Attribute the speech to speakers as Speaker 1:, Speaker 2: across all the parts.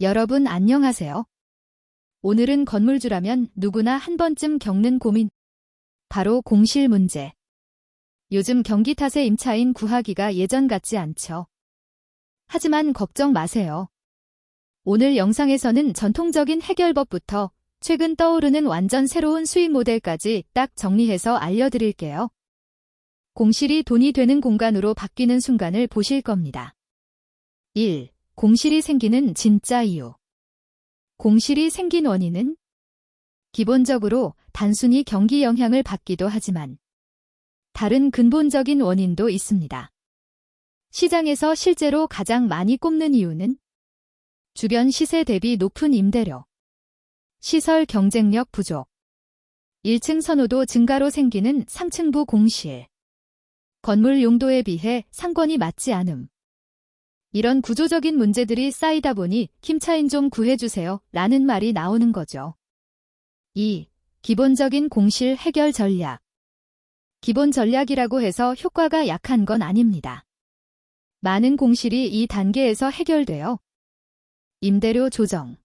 Speaker 1: 여러분 안녕하세요. 오늘은 건물주라면 누구나 한 번쯤 겪는 고민. 바로 공실 문제. 요즘 경기 탓에 임차인 구하기가 예전 같지 않죠. 하지만 걱정 마세요. 오늘 영상에서는 전통적인 해결법부터 최근 떠오르는 완전 새로운 수익 모델까지 딱 정리해서 알려드릴게요. 공실이 돈이 되는 공간으로 바뀌는 순간을 보실 겁니다. 1. 공실이 생기는 진짜 이유. 공실이 생긴 원인은 기본적으로 단순히 경기 영향을 받기도 하지만 다른 근본적인 원인도 있습니다. 시장에서 실제로 가장 많이 꼽는 이유는 주변 시세 대비 높은 임대료, 시설 경쟁력 부족, 1층 선호도 증가로 생기는 상층부 공실, 건물 용도에 비해 상권이 맞지 않음. 이런 구조적인 문제들이 쌓이다 보니 김차인 좀 구해주세요 라는 말이 나오는 거죠. 2. 기본적인 공실 해결 전략. 기본 전략이라고 해서 효과가 약한 건 아닙니다. 많은 공실이 이 단계에서 해결돼요. 임대료 조정.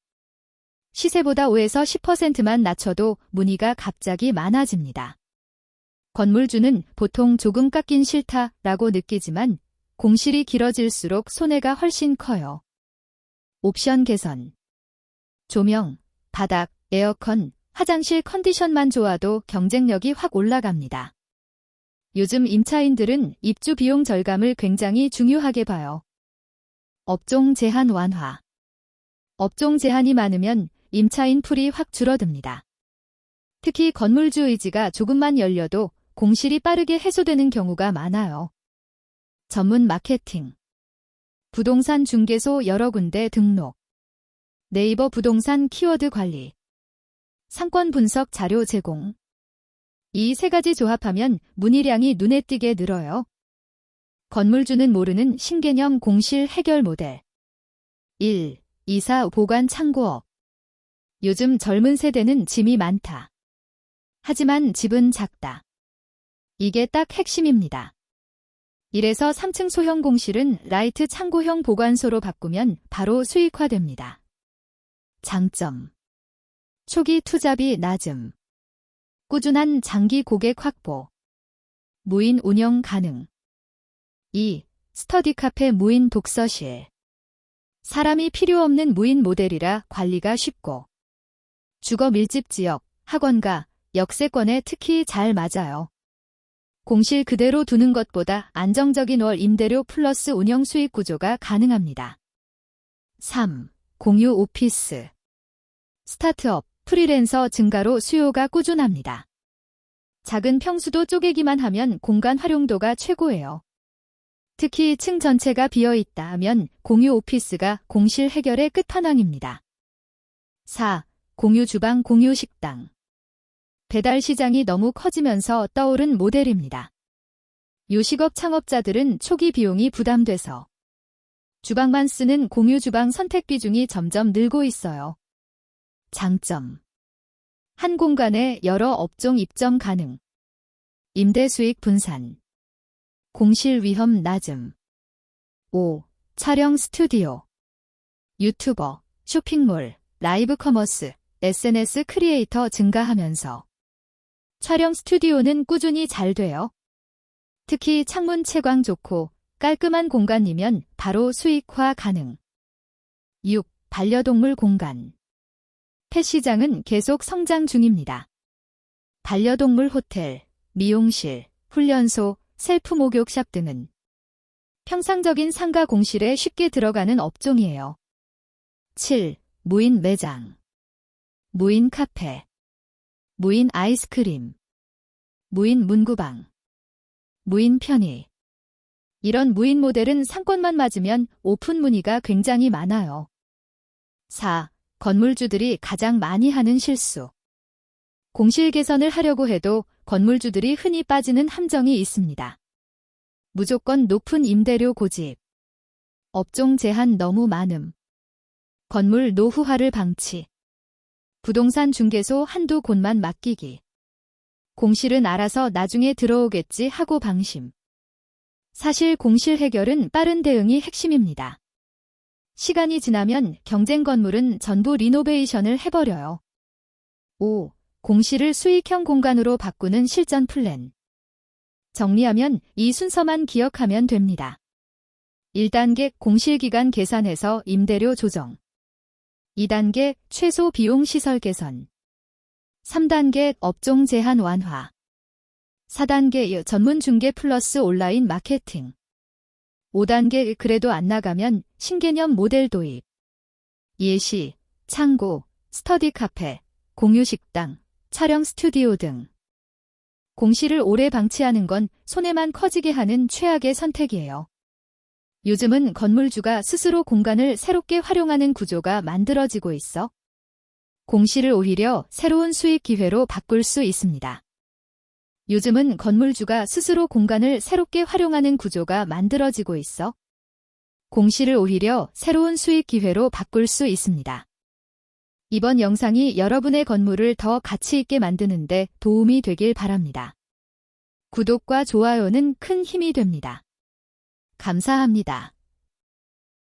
Speaker 1: 시세보다 5에서 10%만 낮춰도 문의가 갑자기 많아집니다. 건물주는 보통 조금 깎긴 싫다라고 느끼지만 공실이 길어질수록 손해가 훨씬 커요. 옵션 개선. 조명, 바닥, 에어컨, 화장실 컨디션만 좋아도 경쟁력이 확 올라갑니다. 요즘 임차인들은 입주 비용 절감을 굉장히 중요하게 봐요. 업종 제한 완화. 업종 제한이 많으면 임차인 풀이 확 줄어듭니다. 특히 건물주 의지가 조금만 열려도 공실이 빠르게 해소되는 경우가 많아요. 전문 마케팅. 부동산 중개소 여러 군데 등록. 네이버 부동산 키워드 관리. 상권 분석 자료 제공. 이 세 가지 조합하면 문의량이 눈에 띄게 늘어요. 건물주는 모르는 신개념 공실 해결 모델. 1. 이사 보관 창고업. 요즘 젊은 세대는 짐이 많다. 하지만 집은 작다. 이게 딱 핵심입니다. 이래서 3층 소형 공실은 라이트 창고형 보관소로 바꾸면 바로 수익화됩니다. 장점. 초기 투자비 낮음. 꾸준한 장기 고객 확보. 무인 운영 가능. 2. 스터디 카페 무인 독서실. 사람이 필요 없는 무인 모델이라 관리가 쉽고 주거 밀집 지역, 학원가, 역세권에 특히 잘 맞아요. 공실 그대로 두는 것보다 안정적인 월 임대료 플러스 운영 수익 구조가 가능합니다. 3. 공유 오피스. 스타트업, 프리랜서 증가로 수요가 꾸준합니다. 작은 평수도 쪼개기만 하면 공간 활용도가 최고예요. 특히 층 전체가 비어 있다 하면 공유 오피스가 공실 해결의 끝판왕입니다. 4. 공유 주방 공유 식당. 배달 시장이 너무 커지면서 떠오른 모델입니다. 요식업 창업자들은 초기 비용이 부담돼서 주방만 쓰는 공유 주방 선택 비중이 점점 늘고 있어요. 장점. 한 공간에 여러 업종 입점 가능. 임대 수익 분산. 공실 위험 낮음. 5. 촬영 스튜디오. 유튜버, 쇼핑몰, 라이브 커머스, SNS 크리에이터 증가하면서 촬영 스튜디오는 꾸준히 잘 돼요. 특히 창문 채광 좋고 깔끔한 공간이면 바로 수익화 가능. 6. 반려동물 공간. 펫 시장은 계속 성장 중입니다. 반려동물 호텔, 미용실, 훈련소, 셀프 목욕샵 등은 평상적인 상가 공실에 쉽게 들어가는 업종이에요. 7. 무인 매장. 무인 카페. 무인 아이스크림, 무인 문구방, 무인 편의. 이런 무인 모델은 상권만 맞으면 오픈 문의가 굉장히 많아요. 4. 건물주들이 가장 많이 하는 실수. 공실 개선을 하려고 해도 건물주들이 흔히 빠지는 함정이 있습니다. 무조건 높은 임대료 고집. 업종 제한 너무 많음. 건물 노후화를 방치. 부동산 중개소 한두 곳만 맡기기. 공실은 알아서 나중에 들어오겠지 하고 방심. 사실 공실 해결은 빠른 대응이 핵심입니다. 시간이 지나면 경쟁 건물은 전부 리노베이션을 해버려요. 5. 공실을 수익형 공간으로 바꾸는 실전 플랜. 정리하면 이 순서만 기억하면 됩니다. 1단계 공실기간 계산해서 임대료 조정. 2단계 최소 비용 시설 개선. 3단계 업종 제한 완화. 4단계 전문 중개 플러스 온라인 마케팅. 5단계 그래도 안 나가면 신개념 모델 도입. 예시, 창고, 스터디 카페, 공유 식당, 촬영 스튜디오 등. 공실을 오래 방치하는 건 손해만 커지게 하는 최악의 선택이에요. 요즘은 건물주가 스스로 공간을 새롭게 활용하는 구조가 만들어지고 있어 공실을 오히려 새로운 수익 기회로 바꿀 수 있습니다. 요즘은 건물주가 스스로 공간을 새롭게 활용하는 구조가 만들어지고 있어 공실을 오히려 새로운 수익 기회로 바꿀 수 있습니다. 이번 영상이 여러분의 건물을 더 가치 있게 만드는데 도움이 되길 바랍니다. 구독과 좋아요는 큰 힘이 됩니다. 감사합니다.